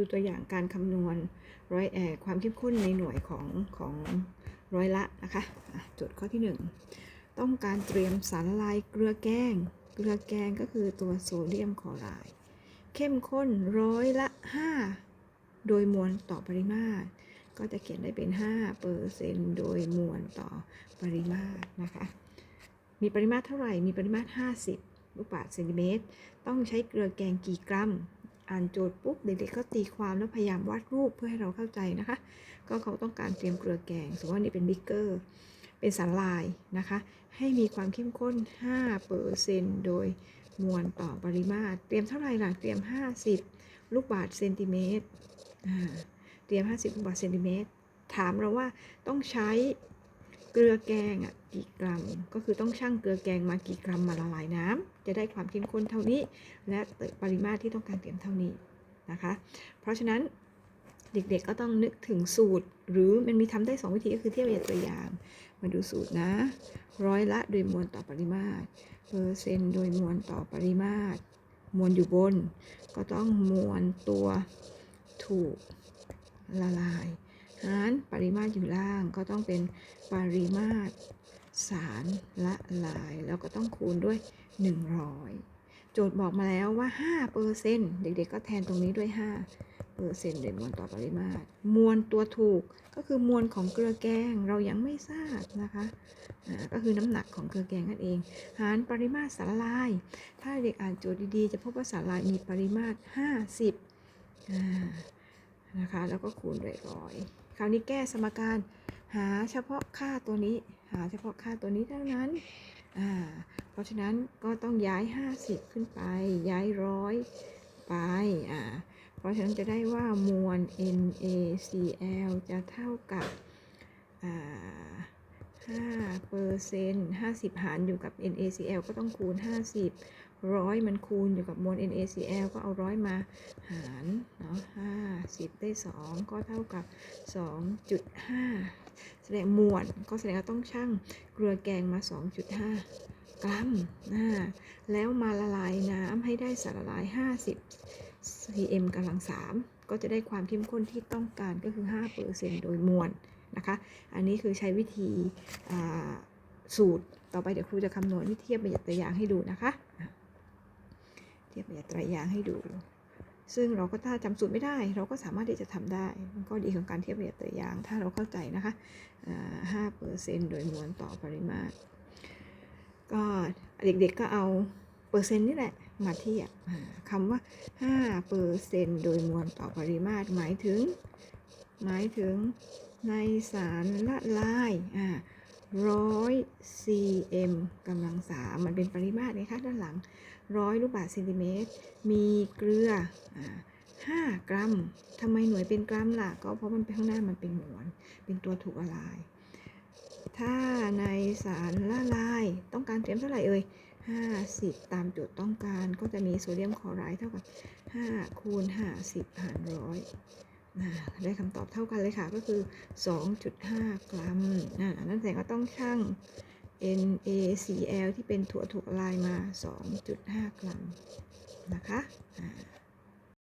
ดูตัวอย่างการคำนวณร้อยแออความเข้มข้นในหน่วยของของร้อยละนะคะจทย์ข้อที่ 1 ต้องการเตรียมสารละลายเกลือแกง เกลือแกงก็คือตัวโซเดียมคลอไรด์เข้มข้นร้อยละ 5 โดยมวลต่อปริมาตร ก็จะเขียนได้เป็น5เปอร์เซนต์โดยมวลต่อปริมาตรนะคะมีปริมาตรเท่าไหร่ มีปริมาตร 50 ลูกบาศก์เซนติเมตร ต้องใช้เกลือแกงกี่กรัม อ่านโจทย์ปุ๊บเด็กๆก็ตีความแล้วพยายามวาดรูปเพื่อให้เราเข้าใจนะคะ ก็เขาต้องการเตรียมเกลือแกงสมมติว่านี่เป็นบิ๊กเกอร์เป็นสารลายนะคะ ให้มีความเข้มข้น5เปอร์เซนต์โดยมวลต่อปริมาตร เตรียมเท่าไหร่ล่ะ เตรียม 50 ลูกบาศก์เซนติเมตร เตรียม 50 ลูกบาศก์เซนติเมตร ถามเราว่าต้องใช้ เกลือแกงอะกี่กรัม ก็คือต้องชั่งเกลือแกงมากี่กรัมมาละลายน้ำจะได้ความเข้มข้นเท่านี้ และปริมาตรที่ต้องการเตรียมเท่านี้นะคะ เพราะฉะนั้นเด็กๆก็ต้องนึกถึงสูตร หรือมันมีทำได้ 2 วิธีก็คือเทียบกับตัวอย่าง มาดูสูตรนะ ร้อยละโดยมวลต่อปริมาตรเปอร์เซนต์โดยมวลต่อปริมาตร มวลอยู่บน ก็ต้องมวลตัวถูกละลาย หารปริมาตรอยู่ล่างก็ต้องเป็นปริมาตรสารละลาย แล้วก็ต้องคูณด้วย 100 โจทย์บอกมาแล้วว่า5เปอร์เซ็นต์เด็กๆ ก็แทนตรงนี้ด้วย5เปอร์เซ็นต์โดยมวลต่อปริมาตร มวลตัวถูกก็คือมวลของเกลือแกงเรายังไม่ทราบนะคะก็คือน้ำหนักของเกลือแกงนั่นเอง หารปริมาตรสารละลาย ถ้าเด็กอ่านโจทย์ดีๆ จะพบว่าสารละลายมีปริมาตร 50นะคะแล้วก็คูณด้วยร้อย ราวนี้แก้สมการหาเฉพาะค่าตัวนี้ หาเฉพาะค่าตัวนี้เท่านั้น อ่า เพราะฉะนั้นก็ต้องย้าย 50 ขึ้นไป ย้ายร้อยไป อ่า เพราะฉะนั้นจะได้ว่ามวล NaCl จะเท่ากับ อ่า5เปอร์เซ็นต์50 หารอยู่กับ NaCl ก็ต้องคูณ 50 ร้อยมันคูณอยู่กับมวล NaCl ก็เอาร้อยมาหารเนาะ50ได้ 2 ก็เท่ากับ 2.5 แสดงมวลก็แสดงว่าต้องชั่งเกลือแกงมา 2.5 กรัมนะแล้วมาละลายน้ำให้ได้สารละลาย 50 cm กำลัง 3 ก็จะได้ความเข้มข้นที่ต้องการก็คือ 5%โดยมวลนะคะ อันนี้คือใช้วิธีสูตร ต่อไปเดี๋ยวครูจะคำนวณที่เทียบประหยัดตัวอย่างให้ดูนะคะ ยบประหยัดตัวอย่างให้ดู ซึ่งเราก็ถ้าจำสูตรไม่ได้ เราก็สามารถที่จะทำได้ มันก็ดีของการเทียบประหยัดตัวอย่าง ถ้าเราเข้าใจนะคะห้าเปอร์เซ็นต์โดยมวลต่อปริมาตร ก็เด็กๆก็เอาเปอร์เซ็นต์นี่แหละมาเทียบอ่าคำว่า5เปอร์เซ็นต์โดยมวลต่อปริมาตรหมายถึง หมายถึงในสารละลายอ่า ร้อย cm กำลังสามมันเป็นปริมาตรนะคะด้านหลังร้อยลูกบาศก์เซนติเมตร มีเกลือห้ากรัมทำไมหน่วยเป็นกรัมล่ะ ก็เพราะมันเป็นข้างหน้ามันเป็นหมวลเป็นตัวถูกละลาย ถ้าในสารละลายต้องการเตรียมเท่าไหร่เอ่ย50 ตามโจทย์ต้องการก็จะมีโซเดียมคลอไรด์เท่ากับ5คูณ50หารร้อย ได้คำตอบเท่ากันเลยค่ะ ก็คือ 2.5 กรัมนั่นแสดงว่าต้องชั่ง NaCl ที่เป็นถั่วถูกละลายมา 2.5 กรัมนะคะ